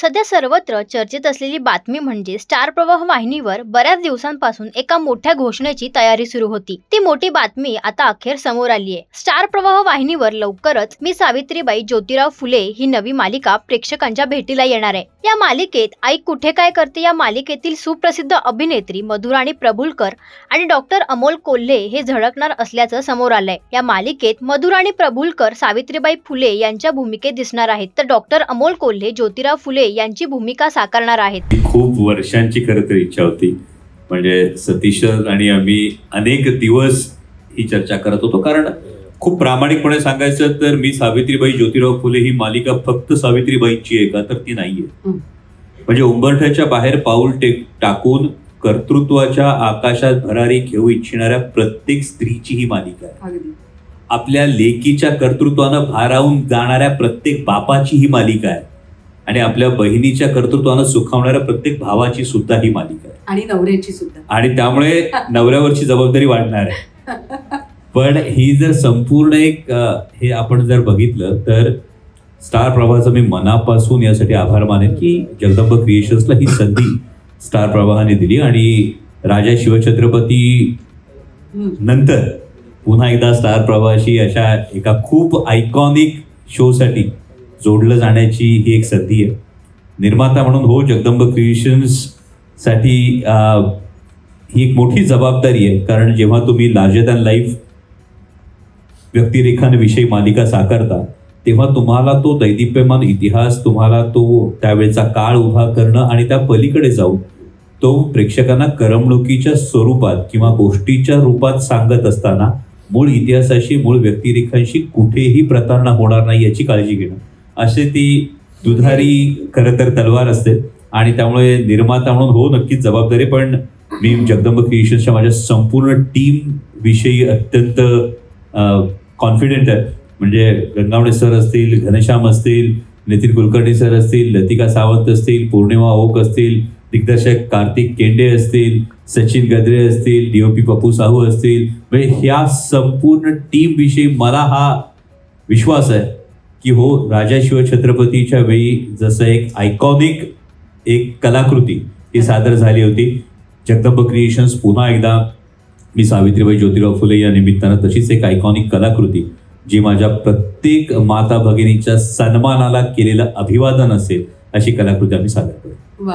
सध्या सर्वत्र चर्चेत असलेली बातमी म्हणजे स्टार प्रवाह वाहिनीवर बऱ्याच दिवसांपासून एका मोठ्या घोषणेची तयारी सुरू होती. ती मोठी बातमी आता अखेर समोर आली आहे. स्टार प्रवाह वाहिनीवर लवकरच मी सावित्रीबाई ज्योतिराव फुले ही नवी मालिका प्रेक्षकांच्या भेटीला येणार आहे. या मालिकेत आई कुठे काय करते या मालिकेतील सुप्रसिद्ध अभिनेत्री मधुराणी प्रभुलकर आणि डॉक्टर अमोल कोल्हे हे झळकणार असल्याचं समोर आलंय. या मालिकेत मधुराणी प्रभुलकर सावित्रीबाई फुले यांच्या भूमिकेत दिसणार आहेत. तर डॉक्टर अमोल कोल्हे ज्योतिराव फुले यांची भूमिका साकारणार आहेत. खूप वर्षांची खरं तर इच्छा होती. म्हणजे सतीश आणि आम्ही अनेक दिवस ही चर्चा करत होतो. कारण खूप प्रामाणिकपणे सांगायचं तर मी सावित्रीबाई ज्योतिराव फुले ही मालिका फक्त सावित्रीबाईंची आहे का तर ती नाहीये. म्हणजे उंबरठ्याच्या बाहेर पाऊल टेक टाकून कर्तृत्वाच्या आकाशात भरारी घेऊ इच्छिणाऱ्या प्रत्येक स्त्रीची ही मालिका आहे. आपल्या लेकीच्या कर्तृत्वानं भारावून जाणाऱ्या प्रत्येक बापाची ही मालिका आहे. आणि आपल्या बहिणीच्या कर्तृत्वानं सुखावणाऱ्या प्रत्येक भावाची सुद्धा ही मालिका आहे. आणि नवऱ्याची सुद्धा. आणि त्यामुळे नवऱ्यावरची जबाबदारी वाढणार आहे. पण ही जर संपूर्ण एक हे आपण जर बघितलं तर स्टार प्रवाहाचा मी मनापासून यासाठी आभार मानेन की जगदंब क्रिएशन्सला ही संधी स्टार प्रवाहाने दिली आणि राजा शिवछत्रपती. नंतर पुन्हा एकदा स्टार प्रवाहाशी अशा एका खूप आयकॉनिक शोसाठी जोडलं जाण्याची ही एक संधी आहे. निर्माता म्हणून हो जगदंब क्रिएशन्ससाठी ही एक मोठी जबाबदारी आहे. कारण जेव्हा तुम्ही लार्जर दॅन लाईफ व्यक्तिरेखांविषयी मालिका साकारता तेव्हा तुम्हाला तो दैदिप्यमान इतिहास तुम्हाला तो त्यावेळचा काळ उभा करणं आणि त्या पलीकडे जाऊन तो प्रेक्षकांना करमणुकीच्या स्वरूपात किंवा गोष्टीच्या रूपात सांगत असताना मूळ इतिहासाशी मूळ व्यक्तिरेखांशी कुठेही प्रतारणा होणार नाही याची काळजी घेणं. असे ती दुधारी खरं तर तलवार असते. आणि त्यामुळे निर्माता म्हणून हो नक्कीच जबाबदारी पण मी जगदंब क्रिएशन्सच्या माझ्या संपूर्ण टीम विषयी अत्यंत कॉन्फिडेंट आहे. म्हणजे गंगावणे सर असतील घनश्याम असतील नितीन कुलकर्णी सर असतील लतिका सावंत असतील पौर्णिमा ओक असतील दिग्दर्शक कार्तिक केंडे असतील सचिन गद्रे असतील डीओपी पप्पू साहू असतील. म्हणजे ह्या संपूर्ण टीमविषयी मला हा विश्वास आहे. की हो राजा शिवछत्रपतीच्या वेळी जसं एक आयकॉनिक एक कलाकृती ही सादर झाली होती. जगदंब क्रिएशन्स पुन्हा एकदा मी सावित्रीबाई ज्योतिराव फुले या निमित्तानं तशीच एक आयकॉनिक कलाकृती जी माझ्या प्रत्येक माता भगिनीच्या सन्मानाला केलेलं अभिवादन असेल अशी कलाकृती आम्ही सादर करू. वा.